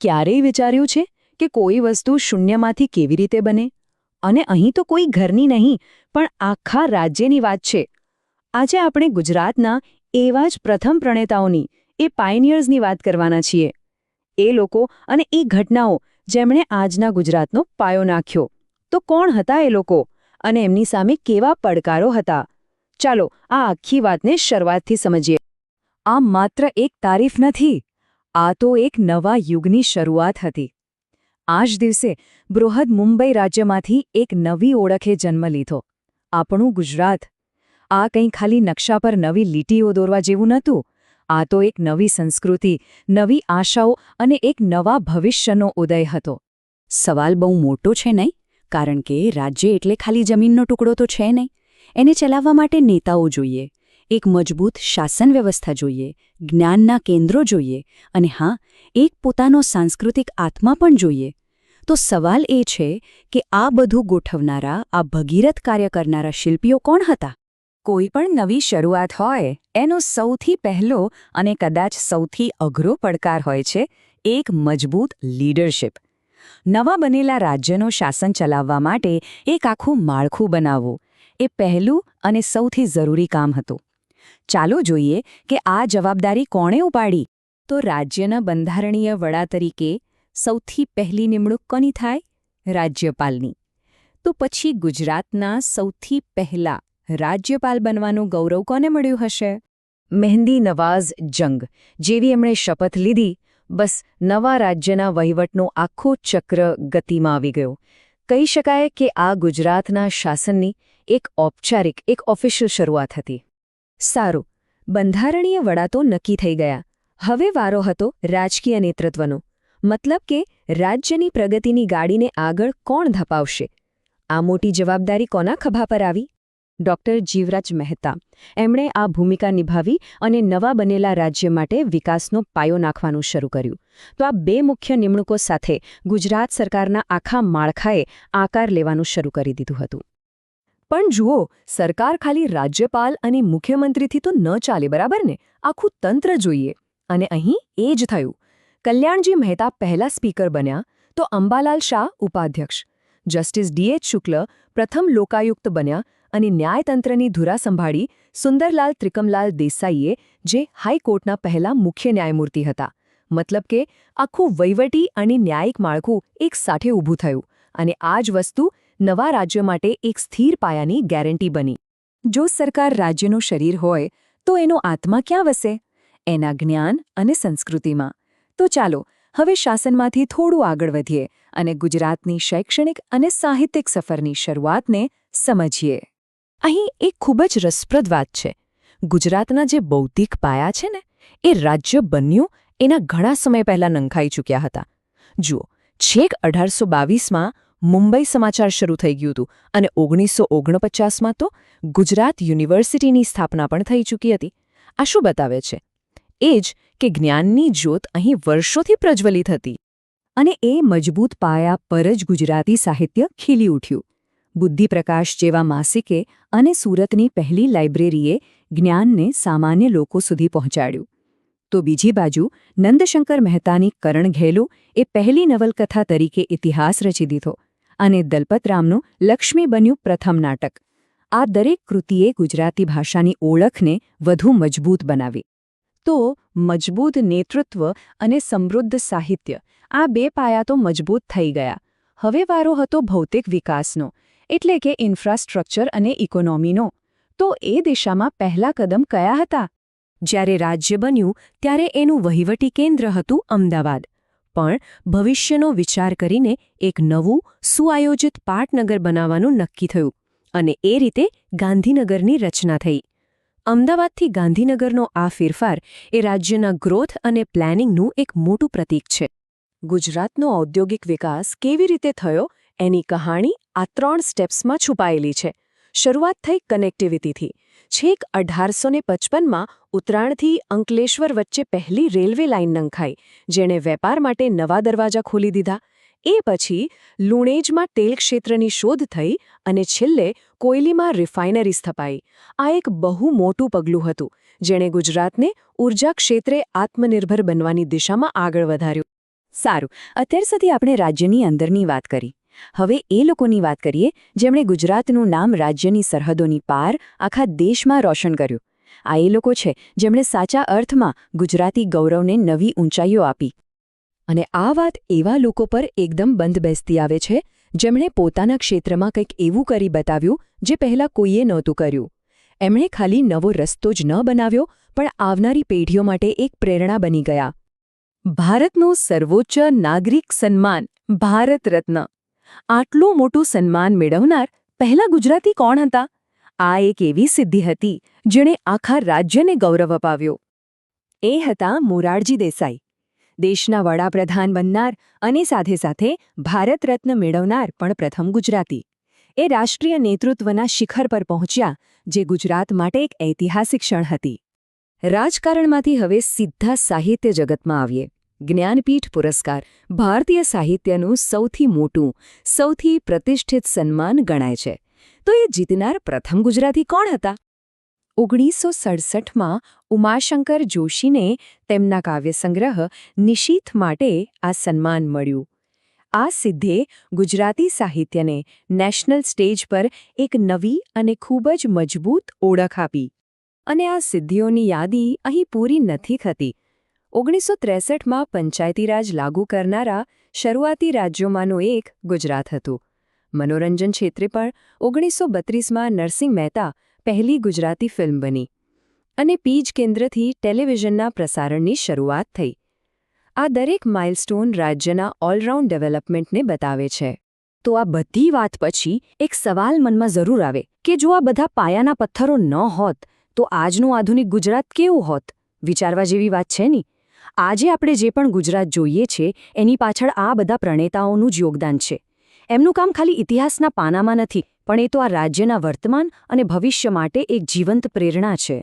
ક્યારેય વિચાર્યું છે કે કોઈ વસ્તુ શૂન્યમાંથી કેવી રીતે બને? અને અહીં તો કોઈ ઘરની નહીં, પણ આખા રાજ્યની વાત છે. આજે આપણે ગુજરાતના એવા જ પ્રથમ પ્રણેતાઓની, એ પાયનિયર્સની વાત કરવાના છીએ. એ લોકો અને એ ઘટનાઓ જેમણે આજના ગુજરાતનો પાયો નાખ્યો. તો કોણ હતા એ લોકો? અને એમની સામે કેવા પડકારો હતા? ચાલો આ આખી વાતને શરૂઆતથી સમજીએ. આ માત્ર એક તારીફ નથી. આ તો એક નવા યુગની શરૂઆત હતી. આ જ દિવસે બૃહદ મુંબઈ રાજ્યમાંથી એક નવી ઓળખે જન્મ લીધો. આપણું ગુજરાત. આ કંઈ ખાલી નકશા પર નવી લીટીઓ દોરવા જેવું નહોતું. આ તો એક નવી સંસ્કૃતિ, નવી આશાઓ અને એક નવા ભવિષ્યનો ઉદય હતો. સવાલ બહુ મોટો છે નહીં? કારણ કે રાજ્ય એટલે ખાલી જમીનનો ટુકડો તો છે નહીં. એને ચલાવવા માટે નેતાઓ જોઈએ. એક મજબૂત શાસન વ્યવસ્થા જોઈએ, જ્ઞાનના કેન્દ્રો જોઈએ અને હા, એક પોતાનો સાંસ્કૃતિક આત્મા પણ જોઈએ. તો સવાલ એ છે કે આ બધું ગોઠવનારા, આ ભગીરથ કાર્ય કરનારા શિલ્પીઓ કોણ હતા? કોઈ પણ નવી શરૂઆત હોય, એનો સૌથી પહેલો અને કદાચ સૌથી અઘરો પડકાર હોય છે, એક મજબૂત લીડરશિપ. નવા બનેલા રાજ્યનું શાસન ચલાવવા માટે એક આખું માળખું બનાવવું, એ પહેલું અને સૌથી જરૂરી કામ હતું. ચાલો જોઈએ કે આ જવાબદારી કોણે ઉપાડી. તો રાજ્યના બંધારણીય વડા તરીકે સૌથી પહેલી નિમણૂક કોની થાય? રાજ્યપાલની. તો પછી ગુજરાતના સૌથી પહેલા રાજ્યપાલ બનવાનું ગૌરવ કોને મળ્યું હશે? મહેંદી નવાઝ જંગ, જેવી એમણે શપથ લીધી, બસ નવા રાજ્યના વહીવટનો આખો ચક્ર ગતિમાં આવી ગયો. કહી શકાય કે આ ગુજરાતના શાસનની એક ઔપચારિક, એક ઓફિશિયલ શરૂઆત હતી. સારું, બંધારણીય વડા તો નક્કી થઈ ગયા. હવે વારો હતો રાજકીય નેતૃત્વનો. મતલબ કે રાજ્યની પ્રગતિની ગાડીને આગળ કોણ ધપાવશે? આ મોટી જવાબદારી કોના ખભા પર આવી? ડોક્ટર જીવરાજ મહેતા. એમણે આ ભૂમિકા નિભાવી અને નવા બનેલા રાજ્ય માટે વિકાસનો પાયો નાખવાનું શરૂ કર્યું. તો આ બે મુખ્ય નિમણૂકો સાથે ગુજરાત સરકારના આખા માળખાએ આકાર લેવાનું શરૂ કરી દીધું હતું. પણ જુઓ, સરકાર ખાલી રાજ્યપાલ અને મુખ્યમંત્રીથી તો ન ચાલે, બરાબર ને? આખું તંત્ર જોઈએ. અને અહીં એ જ થયું. કલ્યાણજી મહેતા પહેલા સ્પીકર બન્યા તો અંબાલાલ શાહ ઉપાધ્યક્ષ. જસ્ટિસ ડીએચ શુક્લ પ્રથમ લોકાયુક્ત બન્યા અને ન્યાયતંત્રની ધુરા સંભાળી સુંદરલાલ ત્રિકમલાલ દેસાઈએ, જે હાઈકોર્ટના પહેલા મુખ્ય ન્યાયમૂર્તિ હતા. મતલબ કે આખું વહીવટી અને ન્યાયિક માળખું એક સાથે ઊભું થયું. અને આ જ વસ્તુ નવા રાજ્ય માટે એક સ્થિર પાયાની ગેરંટી બની. જો સરકાર રાજ્યનું શરીર હોય, તો એનો આત્મા ક્યાં વસે? એના જ્ઞાન અને સંસ્કૃતિમાં. તો ચાલો, હવે શાસનમાંથી થોડું આગળ વધીએ અને ગુજરાતની શૈક્ષણિક અને સાહિત્યિક સફરની શરૂઆતને સમજીએ. અહીં એક ખૂબ જ રસપ્રદ વાત છે. ગુજરાતના જે બૌદ્ધિક પાયા છે ને, એ રાજ્ય બન્યું એના ઘણા સમય પહેલાં નંખાઈ ચૂક્યા હતા. જુઓ, છેક અઢારસો બાવીસમાં મુંબઈ સમાચાર શરૂ થઈ ગયું હતું અને ઓગણીસો ઓગણપચાસમાં તો ગુજરાત યુનિવર્સિટીની સ્થાપના પણ થઈ ચૂકી હતી. આ શું બતાવે છે? એ જ કે જ્ઞાનની જ્યોત અહીં વર્ષોથી પ્રજ્વલિત હતી અને એ મજબૂત પાયા પર જ ગુજરાતી સાહિત્ય ખીલી ઉઠ્યું. બુદ્ધિપ્રકાશ જેવા માસિકે અને સુરતની પહેલી લાઇબ્રેરીએ જ્ઞાનને સામાન્ય લોકો સુધી પહોંચાડ્યું. તો બીજી બાજુ નંદશંકર મહેતાની કરણ ઘેલું એ પહેલી નવલકથા તરીકે ઇતિહાસ રચી દીધો. અને દલપતરામનું લક્ષ્મી બન્યું પ્રથમ નાટક. આ દરેક કૃતિએ ગુજરાતી ભાષાની ઓળખને વધુ મજબૂત બનાવી. તો મજબૂત નેતૃત્વ અને સમૃદ્ધ સાહિત્ય, આ બે પાયા તો મજબૂત થઈ ગયા. હવે વારો હતો ભૌતિક વિકાસનો, એટલે કે ઇન્ફ્રાસ્ટ્રક્ચર અને ઇકોનોમીનો. તો એ દિશામાં પહેલા કદમ કયા હતા? જ્યારે રાજ્ય બન્યું, ત્યારે એનું વહીવટી કેન્દ્ર હતું અમદાવાદ. પણ ભવિષ્યનો વિચાર કરીને એક નવું, સુઆયોજિત પાટનગર બનાવવાનું નક્કી થયું અને એ રીતે ગાંધીનગરની રચના થઈ. અમદાવાદથી ગાંધીનગરનો આ ફેરફાર એ રાજ્યના ગ્રોથ અને પ્લાનિંગનું એક મોટું પ્રતીક છે. ગુજરાતનો ઔદ્યોગિક વિકાસ કેવી રીતે થયો એની કહાણી આ ત્રણ સ્ટેપ્સમાં છુપાયેલી છે. શરૂઆત થઈ કનેક્ટિવિટીથી છેક અઢારસો ને પચપનમાં ઉત્તરાયણથી અંકલેશ્વર વચ્ચે પહેલી રેલવે લાઇન નંખાઈ, જેણે વેપાર માટે નવા દરવાજા ખોલી દીધા. એ પછી લુણેજમાં તેલ ક્ષેત્રની શોધ થઈ અને છેલ્લે કોયલીમાં રિફાઇનરી સ્થપાઈ. આ એક બહુ મોટું પગલું હતું, જેણે ગુજરાતને ઊર્જા ક્ષેત્રે આત્મનિર્ભર બનવાની દિશામાં આગળ વધાર્યું. સારું, અત્યાર સુધી આપણે રાજ્યની અંદરની વાત કરી. હવે એ લોકોની વાત કરીએ, જેમણે ગુજરાતનું નામ રાજ્યની સરહદોની પાર આખા દેશમાં રોશન કર્યું. આ એ લોકો છે, જેમણે સાચા અર્થમાં ગુજરાતી ગૌરવને નવી ઊંચાઈઓ આપી. અને આ વાત એવા લોકો પર એકદમ બંધ બેસતી આવે છે, જેમણે પોતાના ક્ષેત્રમાં કંઈક એવું કરી બતાવ્યું, જે પહેલાં કોઈએ નહોતું કર્યું. એમણે ખાલી નવો રસ્તો જ ન બનાવ્યો, પણ આવનારી પેઢીઓ માટે એક પ્રેરણા બની ગયા. ભારતનું સર્વોચ્ચ નાગરિક સન્માન, ભારત રત્ન. આટલું મોટું સન્માન મેળવનાર પહેલા ગુજરાતી કોણ હતા? આ એક એવી સિદ્ધિ હતી, જેણે આખા રાજ્યને ગૌરવ અપાવ્યો. એ હતા મોરારજી દેસાઈ. દેશના વડાપ્રધાન બનનાર અને સાથે સાથે ભારત રત્ન મેળવનાર પણ પ્રથમ ગુજરાતી. એ રાષ્ટ્રીય નેતૃત્વના શિખર પર પહોંચ્યા, જે ગુજરાત માટે એક ઐતિહાસિક ક્ષણ હતી. રાજકારણમાંથી હવે સીધા સાહિત્ય જગતમાં આવીએ. જ્ઞાનપીઠ પુરસ્કાર ભારતીય સાહિત્યનું સૌથી મોટું, સૌથી પ્રતિષ્ઠિત સન્માન ગણાય છે. તો એ જીતનાર પ્રથમ ગુજરાતી કોણ હતા? ઓગણીસો સડસઠમાં ઉમાશંકર જોશીને તેમના કાવ્યસંગ્રહ નિશીથ માટે આ સન્માન મળ્યું. આ સિદ્ધે ગુજરાતી સાહિત્યને નેશનલ સ્ટેજ પર એક નવી અને ખૂબ જ મજબૂત ઓળખ આપી. અને આ સિદ્ધિઓની યાદી અહીં પૂરી નથી થતી. ઓગણીસો ત્રેસઠમાં પંચાયતીરાજ લાગુ કરનારા શરૂઆતી રાજ્યોમાંનું એક ગુજરાત હતું. મનોરંજન ક્ષેત્રે પણ ઓગણીસો બત્રીસમાં નરસિંહ મહેતા પહેલી ગુજરાતી ફિલ્મ બની અને પીજ કેન્દ્રથી ટેલિવિઝનના પ્રસારણની શરૂઆત થઈ. આ દરેક માઇલસ્ટોન રાજ્યના ઓલરાઉન્ડ ડેવલપમેન્ટને બતાવે છે. તો આ બધી વાત પછી એક સવાલ મનમાં જરૂર આવે કે જો આ બધા પાયાના પથ્થરો ન હોત તો આજનું આધુનિક ગુજરાત કેવું હોત? વિચારવા જેવી વાત છે ની? આજે આપણે જે પણ ગુજરાત જોઈએ છે, એની પાછળ આ બધા પ્રણેતાઓનું જ યોગદાન છે. એમનું કામ ખાલી ઇતિહાસના પાનામાં નથી, પણ એ તો આ રાજ્યના વર્તમાન અને ભવિષ્ય માટે એક જીવંત પ્રેરણા છે.